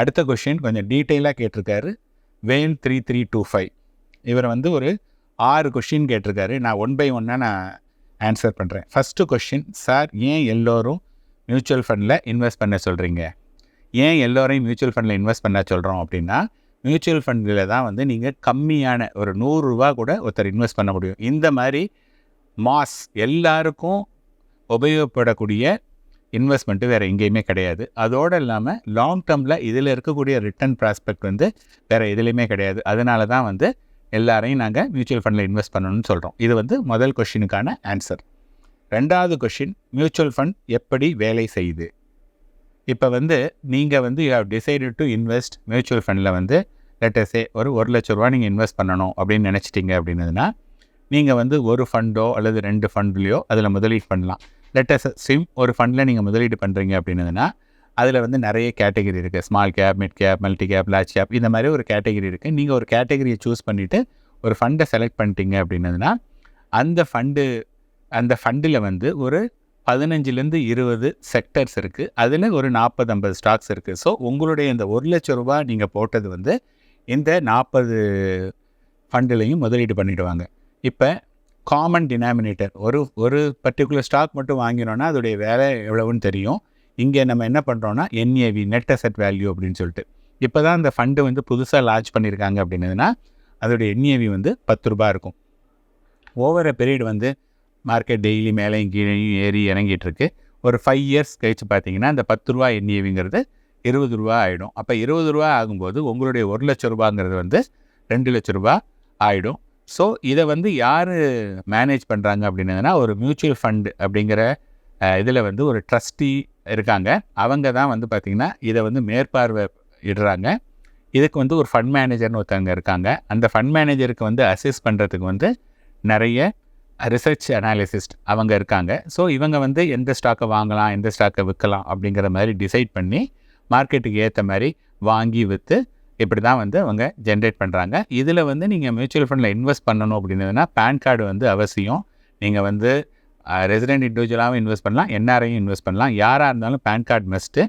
அடுத்த கொஷின் கொஞ்சம் டீட்டெயிலாக கேட்டிருக்காரு. Well three three two five இவர் வந்து ஒரு ஆறு கொஷின் கேட்டிருக்காரு. நான் ஒன் பை ஒன்னாக நான் ஆன்சர் பண்ணுறேன் ஃபஸ்ட்டு கொஷின் சார் ஏன் எல்லோரும் மியூச்சுவல் ஃபண்டில் இன்வெஸ்ட் பண்ண சொல்கிறீங்க ஏன் எல்லோரையும் மியூச்சுவல் ஃபண்டில் இன்வெஸ்ட் பண்ண சொல்கிறோம் அப்படின்னா மியூச்சுவல் ஃபண்டில் தான் வந்து நீங்கள் கம்மியான ஒரு நூறுரூவா கூட ஒருத்தர் இன்வெஸ்ட் பண்ண முடியும். இந்த மாதிரி மாஸ் எல்லாருக்கும் உபயோகப்படக்கூடிய இன்வெஸ்ட்மெண்ட்டு வேறு எங்கேயுமே கிடையாது. அதோடு இல்லாமல் லாங் டேர்மில் இதில் இருக்கக்கூடிய ரிட்டர்ன் ப்ராஸ்பெக்ட் வந்து வேறு எதுலேயுமே கிடையாது. அதனால தான் வந்து எல்லாரையும் நாங்கள் மியூச்சுவல் ஃபண்டில் இன்வெஸ்ட் பண்ணணும்னு சொல்கிறோம் இது வந்து முதல் கொஷினுக்கான ஆன்சர் ரெண்டாவது கொஷின் மியூச்சுவல் ஃபண்ட் எப்படி வேலை செய்யுது? இப்போ வந்து நீங்கள் வந்து you have decided to invest mutual ஃபண்டில் வந்து லெட்டஸே ஒரு ஒரு லட்ச ரூபா நீங்கள் இன்வெஸ்ட் பண்ணணும் அப்படின்னு நினச்சிட்டிங்க அப்படின்னதுன்னா நீங்கள் வந்து ஒரு ஃபண்டோ அல்லது ரெண்டு ஃபண்ட்லேயோ அதில் முதலீடு பண்ணலாம். லெட்டஸ் சிம் ஒரு ஃபண்டில் நீங்கள் முதலீடு பண்ணுறீங்க அப்படின்னதுன்னா அதில் வந்து நிறைய கேட்டகரி இருக்குது small cap mid cap multi cap large cap இந்த மாதிரி ஒரு கேட்டகரி இருக்குது நீங்கள் ஒரு கேட்டகரியை சூஸ் பண்ணிவிட்டு ஒரு ஃபண்டை செலக்ட் பண்ணிட்டீங்க அப்படின்னதுன்னா அந்த ஃபண்டு அந்த ஃபண்டில் வந்து ஒரு பதினஞ்சுலேருந்து இருபது செக்டர்ஸ் இருக்குது அதில் ஒரு நாற்பது ஐம்பது ஸ்டாக்ஸ் இருக்குது ஸோ உங்களுடைய இந்த ஒரு லட்ச ரூபா நீங்கள் போட்டது வந்து இந்த நாற்பது ஃபண்டுலையும் முதலீடு பண்ணிவிடுவாங்க இப்போ காமன் டினாமினேட்டர் ஒரு ஒரு பர்டிகுலர் ஸ்டாக் மட்டும் வாங்கினோன்னா அதோடைய வேலை எவ்வளவுன்னு தெரியும். இங்கே நம்ம என்ன பண்ணுறோன்னா என்ஏவி நெட் அசெட் வேல்யூ அப்படின்னு சொல்லிட்டு. இப்போ தான் அந்த ஃபண்டு வந்து புதுசாக லான்ச் பண்ணியிருக்காங்க அப்படின்னதுன்னா அதோடைய என்ஏவி வந்து பத்து ரூபா இருக்கும். ஓவர பீரியட் வந்து மார்க்கெட் டெய்லி மேலேயும் கீழேயும் ஏறி இறங்கிட்டு இருக்கு ஒரு ஃபைவ் இயர்ஸ் கழிச்சு பார்த்தீங்கன்னா அந்த பத்து ரூபா என்ஏவிங்கிறது இருபது ரூபா ஆகிடும் அப்போ இருபது ரூபா ஆகும்போது உங்களுடைய ஒரு லட்ச ரூபாங்கிறது வந்து ரெண்டு லட்ச ரூபா ஆகிடும் ஸோ இதை வந்து யார் மேனேஜ் பண்ணுறாங்க அப்படின்னதுன்னா ஒரு மியூச்சுவல் ஃபண்டு அப்படிங்கிற இதில் வந்து ஒரு ட்ரஸ்டி இருக்காங்க. அவங்க தான் வந்து பார்த்திங்கன்னா இதை வந்து மேற்பார்வை இடுறாங்க. இதுக்கு வந்து ஒரு ஃபண்ட் மேனேஜர்னு ஒருத்தவங்க இருக்காங்க. அந்த ஃபண்ட் மேனேஜருக்கு வந்து அசிஸ்ட் பண்ணுறதுக்கு வந்து நிறைய ரிசர்ச் அனாலிசிஸ்ட் அவங்க இருக்காங்க. ஸோ இவங்க வந்து எந்த ஸ்டாக்கை வாங்கலாம் எந்த ஸ்டாக்கை விற்கலாம் அப்படிங்கிற மாதிரி டிசைட் பண்ணி மார்க்கெட்டுக்கு ஏற்ற மாதிரி வாங்கி விற்று இப்படி தான் வந்து அவங்க ஜென்ரேட் பண்ணுறாங்க இதில் வந்து நீங்கள் மியூச்சுவல் ஃபண்டில் இன்வெஸ்ட் பண்ணணும் அப்படின்னதுன்னா பேன் கார்டு வந்து அவசியம். நீங்கள் வந்து ரெசிடென்ட் இண்டிவிஜுவலாகவும் இன்வெஸ்ட் பண்ணலாம் என்ஆர்ஐயும் இன்வெஸ்ட் பண்ணலாம். யாராக இருந்தாலும் பேன் கார்டு மஸ்ட்டு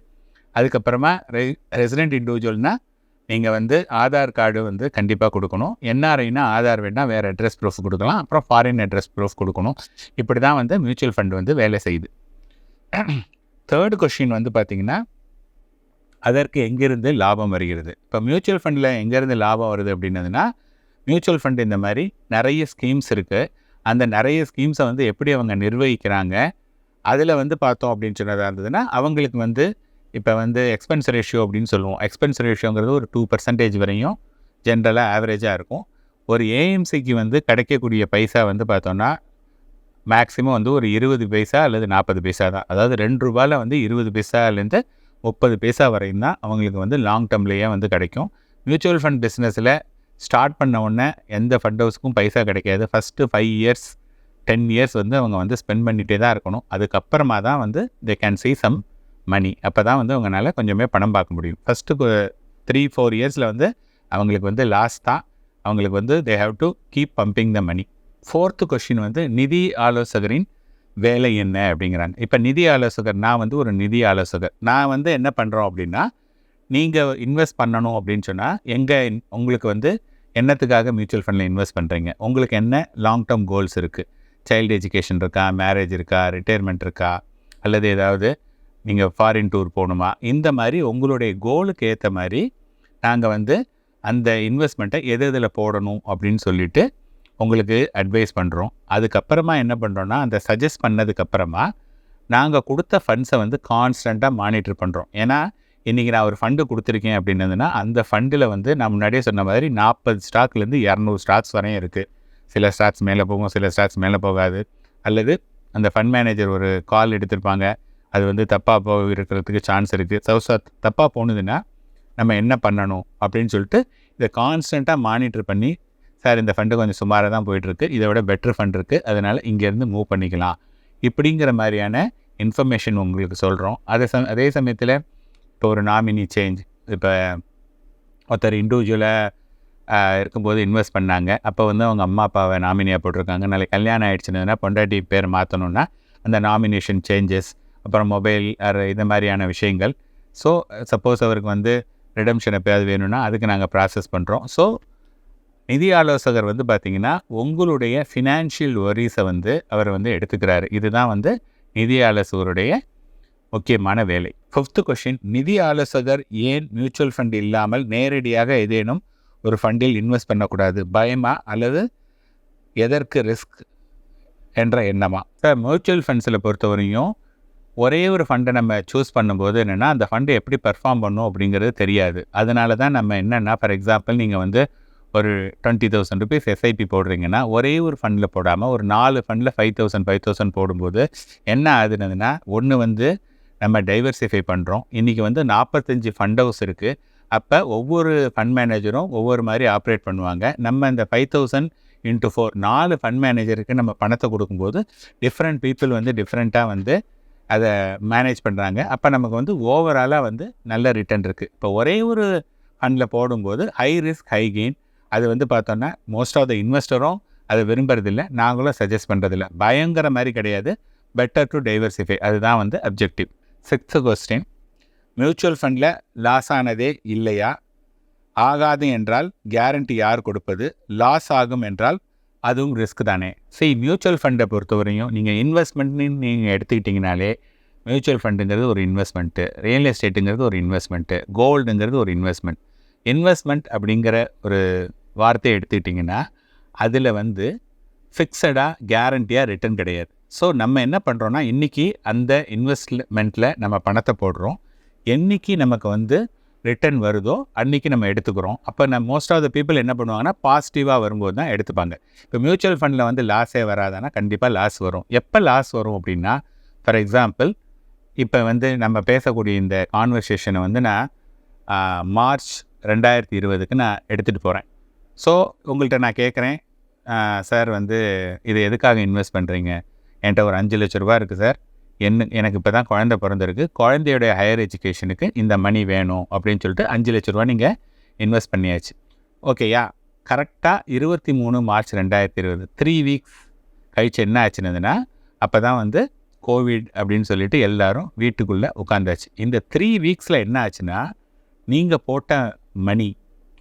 அதுக்கப்புறமா ரெ ரெசிடென்ட் இண்டிவிஜுவல்னால் நீங்கள் வந்து ஆதார் கார்டு வந்து கண்டிப்பாக கொடுக்கணும். என்ஆர்ஐனா ஆதார் வேணால் வேறு அட்ரஸ் ப்ரூஃப் கொடுக்கலாம். அப்புறம் ஃபாரின் அட்ரஸ் ப்ரூஃப் கொடுக்கணும். இப்படி தான் வந்து மியூச்சுவல் ஃபண்ட் வந்து வேலை செய்யுது. தேர்ட் கொஷின் வந்து பார்த்திங்கன்னா அதற்கு எங்கேருந்து லாபம் வருகிறது? இப்போ மியூச்சுவல் ஃபண்டில் எங்கேருந்து லாபம் வருது அப்படின்னதுன்னா மியூச்சுவல் ஃபண்ட் இந்த மாதிரி நிறைய ஸ்கீம்ஸ் இருக்குது அந்த நிறைய ஸ்கீம்ஸை வந்து எப்படி அவங்க நிர்வகிக்கிறாங்க? அதில் வந்து பார்த்தோம் அப்படின்னு சொன்னதாக இருந்ததுன்னா அவங்களுக்கு வந்து இப்போ வந்து எக்ஸ்பென்ஸ் ரேஷியோ அப்படின்னு சொல்லுவோம். எக்ஸ்பென்ஸ் ரேஷியோங்கிறது ஒரு டூ பர்சன்டேஜ் வரையும் ஜென்ரலாக ஆவரேஜாக இருக்கும். ஒரு ஏஎம்சிக்கு வந்து கிடைக்கக்கூடிய பைசா வந்து பார்த்தோன்னா மேக்ஸிமம் வந்து ஒரு இருபது பைசா அல்லது நாற்பது பைசா தான். அதாவது ரெண்டு ரூபாயில் வந்து இருபது பைசாலேருந்து முப்பது பைசா வரையும் தான் அவங்களுக்கு வந்து லாங் டேர்ம்லேயே வந்து கிடைக்கும். மியூச்சுவல் ஃபண்ட் பிஸ்னஸில் ஸ்டார்ட் பண்ண உடனே எந்த ஃபண்ட் ஹவுஸ்க்கும் பைசா கிடைக்காது. First five years ten years வந்து அவங்க வந்து ஸ்பெண்ட் பண்ணிகிட்டே தான் இருக்கணும். அதுக்கப்புறமா தான் வந்து they can see some money அப்போ தான் வந்து அவங்களால கொஞ்சமே பணம் பார்க்க முடியும். ஃபஸ்ட்டு த்ரீ ஃபோர் இயர்ஸில் வந்து அவங்களுக்கு வந்து லாஸ் தான். அவங்களுக்கு வந்து they have to keep pumping the money fourth question வந்து நிதி ஆலோசகரின் வேலை என்ன அப்படிங்கிறாங்க. இப்போ நிதி ஆலோசகர் நான் வந்து ஒரு நிதி ஆலோசகர். நான் வந்து என்ன பண்ணுறோம் அப்படின்னா நீங்கள் இன்வெஸ்ட் பண்ணணும் அப்படின்னு சொன்னால் எங்கே உங்களுக்கு வந்து என்னத்துக்காக மியூச்சுவல் ஃபண்டில் இன்வெஸ்ட் பண்ணுறீங்க உங்களுக்கு என்ன லாங் டேர்ம் கோல்ஸ் இருக்குது சைல்டு எஜுகேஷன் இருக்கா? மேரேஜ் இருக்கா? ரிட்டையர்மெண்ட் இருக்கா? அல்லது ஏதாவது நீங்கள் ஃபாரின் டூர் போகணுமா? இந்த மாதிரி உங்களுடைய கோலுக்கு ஏற்ற மாதிரி நாங்கள் வந்து அந்த இன்வெஸ்ட்மெண்ட்டை எது எதில் போடணும் அப்படின்னு சொல்லிவிட்டு உங்களுக்கு அட்வைஸ் பண்ணுறோம் அதுக்கப்புறமா என்ன பண்ணுறோன்னா அந்த சஜஸ்ட் பண்ணதுக்கப்புறமா நாங்கள் கொடுத்த ஃபண்ட்ஸை வந்து கான்ஸ்டண்ட்டாக மானிட்டர் பண்ணுறோம் ஏன்னா இன்றைக்கி நான் ஒரு ஃபண்டு கொடுத்துருக்கேன் அப்படின்னதுன்னா அந்த ஃபண்டில் வந்து நான் முன்னாடியே சொன்ன மாதிரி நாற்பது ஸ்டாக்லேருந்து இரநூறு ஸ்டாக்ஸ் வரையும் இருக்குது சில ஸ்டாக்ஸ் மேலே போகும் சில ஸ்டாக்ஸ் மேலே போகாது. அல்லது அந்த ஃபண்ட் மேனேஜர் ஒரு கால் எடுத்திருப்பாங்க. அது வந்து தப்பாக போ இருக்கிறதுக்கு சான்ஸ் இருக்குது ஸோ தப்பாக போனதுன்னா நம்ம என்ன பண்ணணும் அப்படின்னு சொல்லிட்டு இதை கான்ஸ்டண்ட்டாக மானிட்டர் பண்ணி சார் இந்த ஃபண்டு கொஞ்சம் சுமாராக தான் போயிட்டுருக்கு. இதை விட பெட்டர் ஃபண்ட் இருக்குது அதனால் இங்கேருந்து மூவ் பண்ணிக்கலாம். இப்படிங்கிற மாதிரியான இன்ஃபர்மேஷன் உங்களுக்கு சொல்கிறோம் அதே சம அதே சமயத்தில் இப்போ ஒரு நாமினி சேஞ்ச் இப்போ ஒருத்தர் இண்டிவிஜுவலாக இருக்கும்போது இன்வெஸ்ட் பண்ணாங்க. அப்போ வந்து அவங்க அம்மா அப்பாவை நாமினியாக போட்டிருக்காங்க. நாளைக்கு கல்யாணம் ஆகிடுச்சுன்னா பொண்டாட்டி பேர் மாற்றணுன்னா அந்த நாமினேஷன் சேஞ்சஸ் அப்புறம் மொபைல் அது இந்த மாதிரியான விஷயங்கள். ஸோ சப்போஸ் அவருக்கு வந்து ரிடம்ஷன் எப்போயாவது வேணும்னா அதுக்கு நாங்கள் ப்ராசஸ் பண்ணுறோம் ஸோ நிதி ஆலோசகர் வந்து பார்த்திங்கன்னா உங்களுடைய ஃபினான்ஷியல் ஒரிஸை வந்து அவர் வந்து எடுத்துக்கிறாரு. இதுதான் வந்து நிதி ஆலோசகருடைய முக்கியமான வேலை. ஃபிஃப்த்து கொஷின் நிதி ஆலோசகர் ஏன் மியூச்சுவல் ஃபண்ட் இல்லாமல் நேரடியாக ஏதேனும் ஒரு ஃபண்டில் இன்வெஸ்ட் பண்ணக்கூடாது? பயமா அல்லது எதற்கு ரிஸ்க் என்ற எண்ணமா? சார் மியூச்சுவல் ஃபண்ட்ஸில் பொறுத்தவரையும் ஒரே ஒரு ஃபண்டை நம்ம சூஸ் பண்ணும்போது என்னென்னா அந்த ஃபண்டு எப்படி பர்ஃபார்ம் பண்ணும் அப்படிங்கிறது தெரியாது. அதனால தான் நம்ம என்னென்னா ஃபார் எக்ஸாம்பிள் நீங்கள் வந்து ஒரு டுவெண்ட்டி தௌசண்ட் ருபீஸ் எஸ்ஐபி போடுறீங்கன்னா ஒரே ஒரு ஃபண்டில் போடாமல் ஒரு நாலு ஃபண்டில் ஃபைவ் தௌசண்ட் ஃபைவ் தௌசண்ட் போடும்போது என்ன ஆகுதுனதுன்னா ஒன்று வந்து நம்ம டைவர்சிஃபை பண்ணுறோம் இன்றைக்கி வந்து நாற்பத்தஞ்சு ஃபண்ட் ஹவுஸ் இருக்குது அப்போ ஒவ்வொரு ஃபண்ட் மேனேஜரும் ஒவ்வொரு மாதிரி ஆப்ரேட் பண்ணுவாங்க. நம்ம இந்த ஃபைவ் தௌசண்ட் இன்ட்டு ஃபோர் நாலு ஃபண்ட் மேனேஜருக்கு நம்ம பணத்தை கொடுக்கும்போது டிஃப்ரெண்ட் பீப்புள் வந்து டிஃப்ரெண்ட்டாக வந்து அதை மேனேஜ் பண்ணுறாங்க அப்போ நமக்கு வந்து ஓவராலாக வந்து நல்ல ரிட்டர்ன் இருக்குது இப்போ ஒரே ஒரு ஃபண்டில் போடும்போது ஹை ரிஸ்க் ஹை கெயின் அது வந்து பார்த்தோன்னா மோஸ்ட் ஆஃப் த இன்வெஸ்டரும் அதை விரும்புறதில்ல. நாங்களும் சஜஸ்ட் பண்ணுறதில்ல பயங்கர மாதிரி கிடையாது. பெட்டர் டு டைவர்சிஃபை அதுதான் வந்து அப்ஜெக்டிவ் சிக்ஸ்த்து கொஸ்டின் மியூச்சுவல் ஃபண்டில் லாஸ் ஆனதே இல்லையா? ஆகாது என்றால் கேரண்டி யார் கொடுப்பது? லாஸ் ஆகும் என்றால் அதுவும் ரிஸ்க் தானே. சரி மியூச்சுவல் ஃபண்டை பொறுத்தவரையும் நீங்கள் இன்வெஸ்ட்மெண்ட்னு நீங்கள் எடுத்துக்கிட்டிங்கனாலே மியூச்சுவல் ஃபண்டுங்கிறது ஒரு இன்வெஸ்ட்மெண்ட்டு ரியல் எஸ்டேட்டுங்கிறது ஒரு இன்வெஸ்ட்மெண்ட்டு கோல்டுங்கிறது ஒரு இன்வெஸ்ட்மெண்ட் இன்வெஸ்ட்மெண்ட் அப்படிங்கிற ஒரு வார்த்தையை எடுத்துக்கிட்டிங்கன்னா அதில் வந்து ஃபிக்ஸடாக கேரண்டியாக ரிட்டர்ன் கிடையாது. ஸோ நம்ம என்ன பண்ணுறோன்னா இன்றைக்கி அந்த இன்வெஸ்ட்மெண்ட்டில் நம்ம பணத்தை போடுறோம். என்னைக்கு நமக்கு வந்து ரிட்டர்ன் வருதோ அன்றைக்கி நம்ம எடுத்துக்கிறோம். அப்போ நம்ம மோஸ்ட் ஆஃப் த பீப்புள் என்ன பண்ணுவாங்கன்னா பாசிட்டிவாக வரும்போது தான் எடுத்துப்பாங்க. இப்போ மியூச்சுவல் ஃபண்டில் வந்து லாஸே வராதானா கண்டிப்பாக லாஸ் வரும். எப்போ லாஸ் வரும் அப்படின்னா ஃபார் எக்ஸாம்பிள் இப்போ வந்து நம்ம பேசக்கூடிய இந்த கான்வர்சேஷனை வந்து நான் மார்ச் ரெண்டாயிரத்தி இருபதுக்கு நான் எடுத்துகிட்டு போகிறேன் ஸோ உங்கள்கிட்ட நான் கேட்குறேன் சார் வந்து இது எதுக்காக இன்வெஸ்ட் பண்ணுறீங்க என்கிட்ட ஒரு அஞ்சு லட்ச ரூபா இருக்குது சார். என்ன எனக்கு இப்போ தான் குழந்தை பிறந்திருக்கு. குழந்தையோடைய ஹையர் எஜுகேஷனுக்கு இந்த மணி வேணும் அப்படின்னு சொல்லிட்டு அஞ்சு லட்ச ரூபா நீங்கள் இன்வெஸ்ட் பண்ணியாச்சு. ஓகேயா கரெக்டாக இருபத்தி மூணு மார்ச் ரெண்டாயிரத்தி இருபது த்ரீ வீக்ஸ் கழிச்சு என்ன ஆச்சுனதுன்னா அப்போ தான் வந்து கோவிட் அப்படின்னு சொல்லிட்டு எல்லாரும் வீட்டுக்குள்ளே உட்காந்தாச்சு இந்த த்ரீ வீக்ஸில் என்ன ஆச்சுன்னா நீங்கள் போட்ட மணி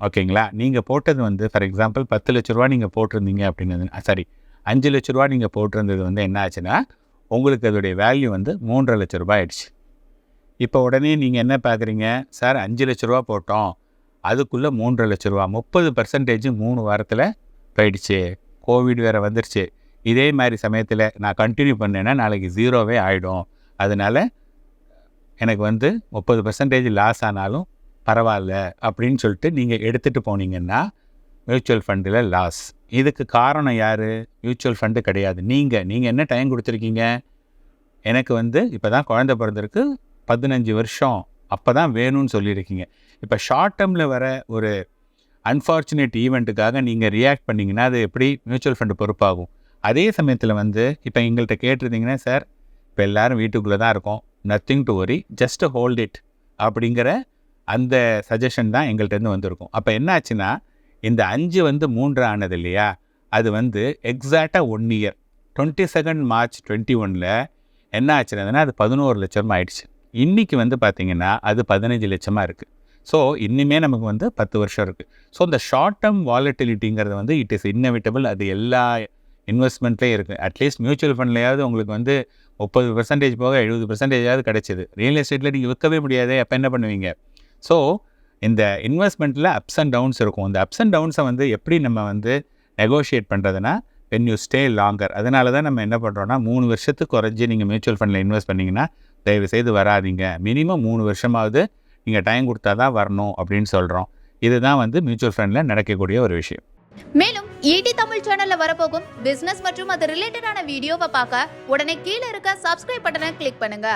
ஓகேங்களா? நீங்கள் போட்டது வந்து ஃபார் எக்ஸாம்பிள் பத்து லட்ச ரூபா நீங்கள் போட்டிருந்தீங்க அப்படின்னு சாரி அஞ்சு லட்ச ரூபா நீங்கள் போட்டிருந்தது வந்து என்ன ஆச்சுன்னா உங்களுக்கு அதோடைய வேல்யூ வந்து மூன்றரை லட்ச ரூபாய் ஆயிடுச்சு. இப்போ உடனே நீங்கள் என்ன பார்க்குறீங்க சார் அஞ்சு லட்ச ரூபா போட்டோம். அதுக்குள்ளே மூன்றரை லட்ச ரூபா முப்பது பர்சன்டேஜ் மூணு வாரத்தில் போயிடுச்சு. கோவிட் வேறு வந்துருச்சு. இதே மாதிரி சமயத்தில் நான் கண்டினியூ பண்ணேன்னா நாளைக்கு ஜீரோவே ஆகிடும் அதனால் எனக்கு வந்து முப்பது பர்சன்டேஜ் லாஸ் ஆனாலும் பரவாயில்ல அப்படின்னு சொல்லிட்டு நீங்கள் எடுத்துகிட்டு போனீங்கன்னா மியூச்சுவல் ஃபண்டில் லாஸ் இதுக்கு காரணம் யார்? மியூச்சுவல் ஃபண்டு கிடையாது. நீங்கள் நீங்கள் என்ன டைம் கொடுத்துருக்கீங்க? எனக்கு வந்து இப்போ தான் குழந்த பிறந்திருக்கு பதினஞ்சு வருஷம். அப்போ தான் வேணும்னு சொல்லியிருக்கீங்க. இப்போ ஷார்ட் டேர்மில் வர ஒரு அன்ஃபார்ச்சுனேட் ஈவெண்ட்டுக்காக நீங்கள் ரியாக்ட் பண்ணிங்கன்னா அது எப்படி மியூச்சுவல் ஃபண்டு பொறுப்பாகும்? அதே சமயத்தில் வந்து இப்போ எங்கள்கிட்ட கேட்டிருந்தீங்கன்னா சார் இப்போ எல்லாரும் வீட்டுக்குள்ளே தான் இருக்கோம். Nothing to worry just hold it அப்படிங்கிற அந்த சஜஷன் தான் எங்கள்கிட்டருந்து வந்திருக்கும். அப்போ என்ன ஆச்சுன்னா இந்த அஞ்சு வந்து மூன்று ஆனது இல்லையா? அது வந்து எக்ஸாக்டாக one year twenty second March twenty ஒனில் என்ன ஆச்சுன்னா அது பதினோரு லட்சமாக ஆயிடுச்சு. இன்றைக்கி வந்து பார்த்திங்கன்னா அது பதினஞ்சு லட்சமாக இருக்குது ஸோ இன்னுமே நமக்கு வந்து பத்து வருஷம் இருக்குது ஸோ இந்த ஷார்ட் டேர்ம் வாலட்டிலிட்டிங்கிறது வந்து இட் இஸ் இன்னவிட்டபிள் அது எல்லா இன்வெஸ்ட்மெண்ட்லேயும் இருக்குது அட்லீஸ்ட் மியூச்சுவல் ஃபண்ட்லையாவது உங்களுக்கு வந்து முப்பது பர்சன்டேஜ் போக எழுபது பர்சன்டேஜாவது கிடைச்சிது. ரியல் எஸ்டேட்டில் நீங்கள் விற்கவே முடியாதே. அப்போ என்ன பண்ணுவீங்க? ஸோ இந்த இன்வெஸ்ட்மெண்ட்டில் அப்ஸ் அண்ட் டவுன்ஸ் இருக்கும். இந்த அப்ஸ் அண்ட் டவுன்ஸை வந்து எப்படி நம்ம வந்து நெகோஷியேட் பண்ணுறதுனா வென் யூ ஸ்டே லாங்கர் அதனால தான் நம்ம என்ன பண்ணுறோன்னா மூணு வருஷத்துக்கு குறைஞ்சி நீங்கள் மியூச்சுவல் ஃபண்டில் இன்வெஸ்ட் பண்ணிங்கன்னா தயவு செய்து வராதீங்க. மினிமம் மூணு வருஷமாவது நீங்கள் டைம் கொடுத்தா தான் வரணும் அப்படின்னு சொல்கிறோம் இதுதான் வந்து மியூச்சுவல் ஃபண்டில் நடக்கக்கூடிய ஒரு விஷயம். மேலும் ஈடி தமிழ் சேனல்ல வரப்போகும் பிசினஸ் மற்றும் அது ரிலேட்டடான வீடியோவை பார்க்க உடனே கீழே இருக்க சப்ஸ்கிரைப் பட்டனை கிளிக் பண்ணுங்க.